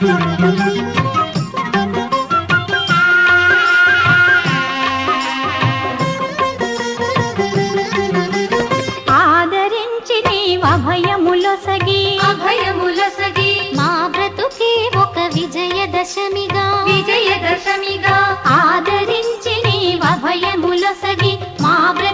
ఆదరించి నీవు అభయములొసగి. అభయములొసగి. మా బ్రతుకే ఒక విజయదశమిగా. విజయదశమిగా. ఆదరించి నీవు అభయములొసగి. మా బ్ర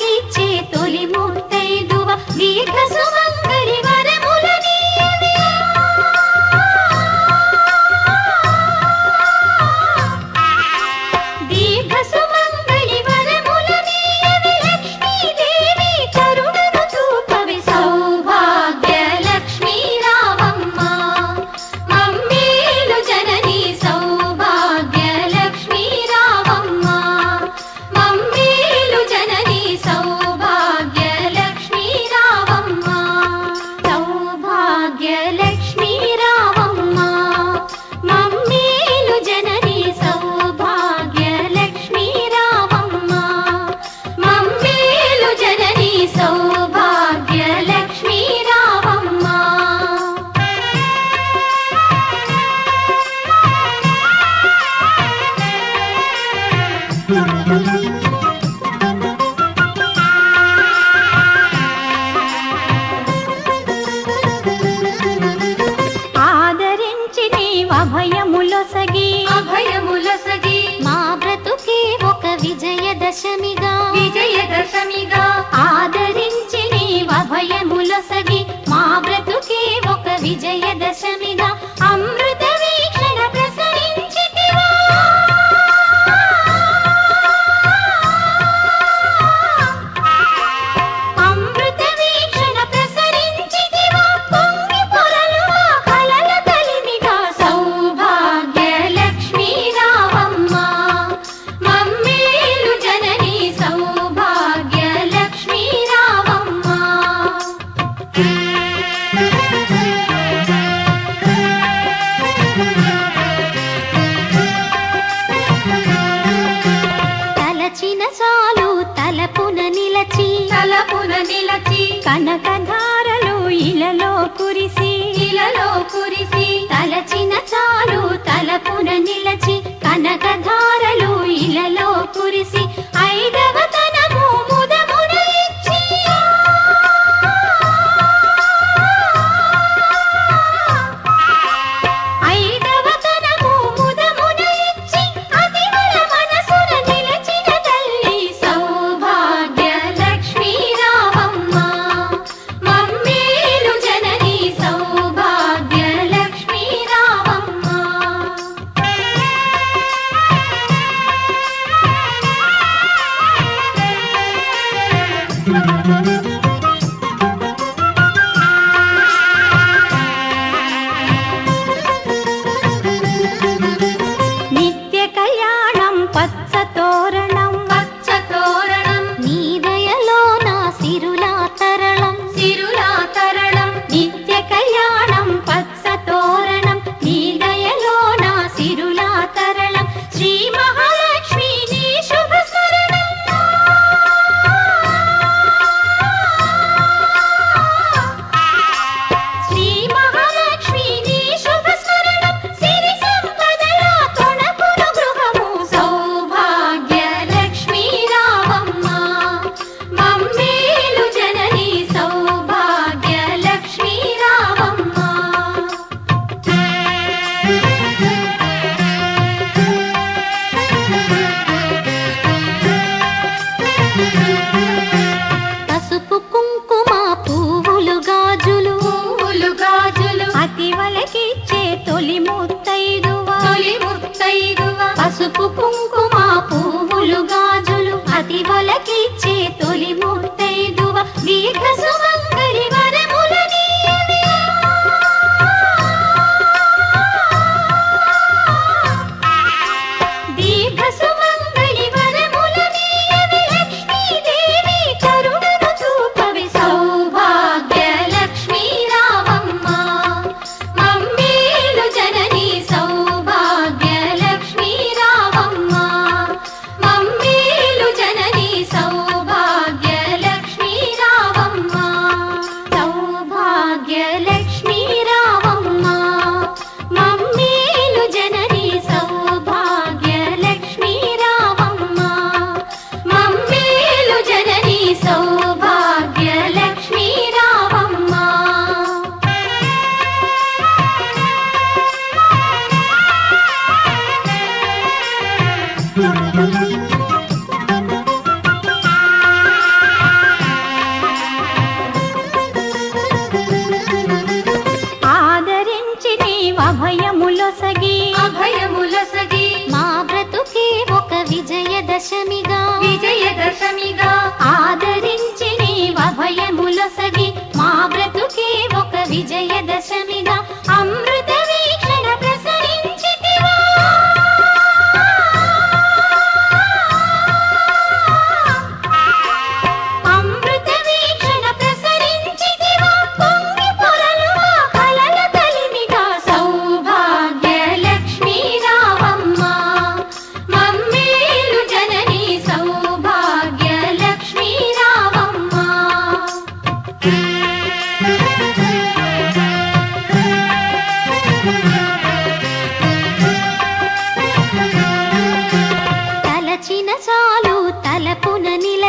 কি प्रधान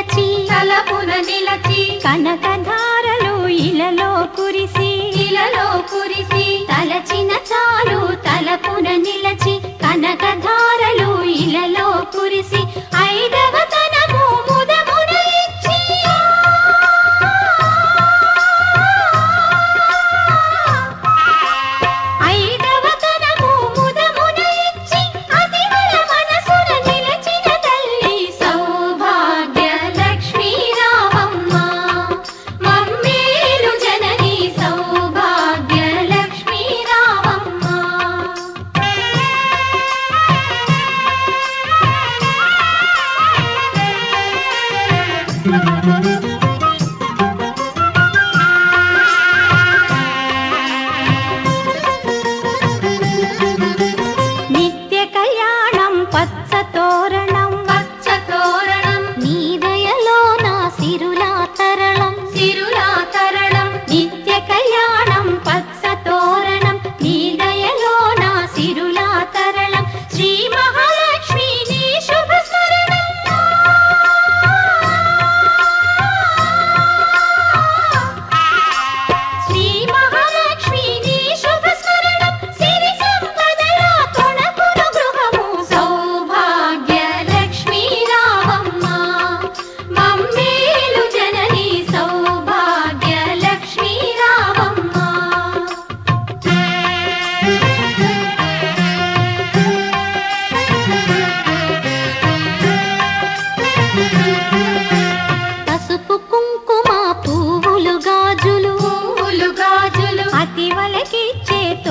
నిలచి తలపున నిలచి కనకధారలు ఇలలో కురిసి ఇలలో కురిసి తలచిన చాలు తలపున నిలచి కనకధారలు ఇలలో కురిసి.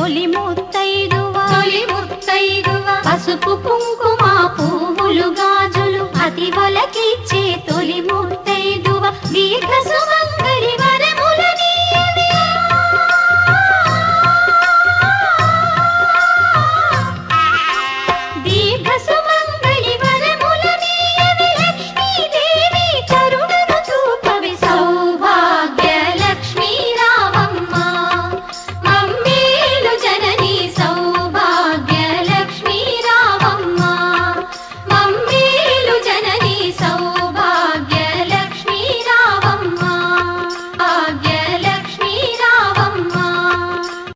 తొలి ముత్తైదువా? తొలి ముత్తైదువా? పసుపు కుంకుమ పువ్వులు గాజులు అతి వలకిచ్చే